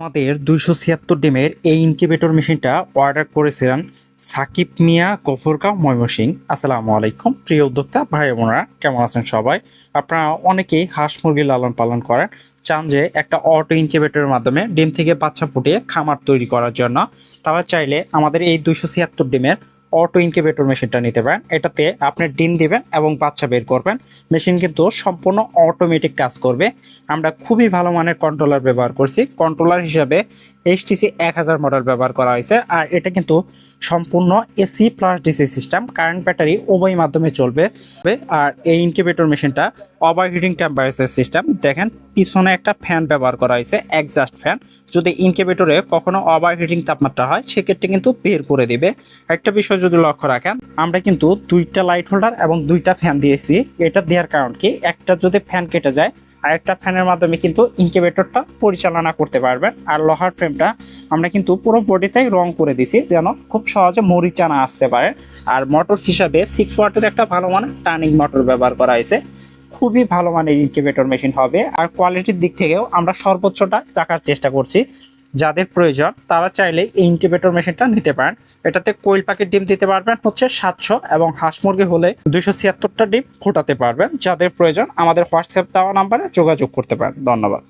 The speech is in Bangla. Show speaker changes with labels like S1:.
S1: আমাদের দুইশো ছিয়াত্তর ডিমের এই ইনকিউবেটর মেশিনটা অর্ডার করেছিলেন সাকিব মিয়া গফরকা ময়মনসিং আসসালামু আলাইকুম, প্রিয় উদ্যোক্তা, ভাই বোনরা, কেমন আছেন সবাই? আপনারা অনেকেই হাঁস মুরগি লালন পালন করেন, চান যে একটা অটো ইনকিউবেটরের মাধ্যমে ডিম থেকে বাচ্চা ফুটিয়ে খামার তৈরি করার জন্য। তারা চাইলে আমাদের এই দুইশো ছিয়াত্তর ডিমের অটো ইনকিউবেটর মেশিনটা নিতে পারেন। এটাতে আপনি ডিম দিবেন এবং বাচ্চা বের করবেন। মেশিন কিন্তু সম্পূর্ণ অটোমেটিক কাজ করবে। আমরা খুবই ভালো মানের কন্ট্রোলার ব্যবহার করছি। কন্ট্রোলার হিসাবে এইচটিসি এক হাজার মডেল ব্যবহার করা হয়েছে। আর এটা কিন্তু সম্পূর্ণ AC plus DC system current battery উভয় মাধ্যমে চলবে। আর এই ইনকিউবেটর মেশিনটা ওভার হিটিং টেম্পারেচার সিস্টেম দেখেন, পিছনে একটা ফ্যান ব্যবহার করা হয়েছে একজাস্ট ফ্যান যদি ইনকিউবেটরে কখনো ওভার হিটিং তাপমাত্রা হয়, সেক্ষেত্রে কিন্তু বের করে দিবে। একটা বিষয় যদি লক্ষ্য রাখেন, আমরা কিন্তু দুইটা লাইট হোল্ডার এবং দুইটা ফ্যান দিয়েছি। এটা দেওয়ার কারণ কি? একটা যদি ফ্যান কেটে যায়, আরেকটা ফ্যানের মাধ্যমে কিন্তু ইনকিউবেটরটা পরিচালনা করতে পারবেন। আর লোহার ফ্রেমটা আমরা কিন্তু পুরো বডিতেই রং করে দিছি যেন খুব সহজে মরিচানা আসতে পারে। আর মোটর হিসাবে সিক্স ওয়াটের একটা ভালো মানের টার্নিং মোটর ব্যবহার করা হয়েছে। খুবই ভালো মানের ইনকিউবেটর মেশিন হবে। আর কোয়ালিটির দিক থেকেও আমরা সর্বোচ্চটা রাখার চেষ্টা করছি। যাদের প্রয়োজন, তারা চাইলে এই ইনকিউবেটর মেশিনটা নিতে পারেন। এটাতে কোয়েল পাখির ডিম দিতে পারবেন হচ্ছে সাতশো এবং হাঁস মুরগি হলে দুইশো ছিয়াত্তরটা ডিম ফোটাতে পারবেন। যাদের প্রয়োজন, আমাদের হোয়াটসঅ্যাপ দেওয়া নাম্বারে যোগাযোগ করতে পারেন। ধন্যবাদ।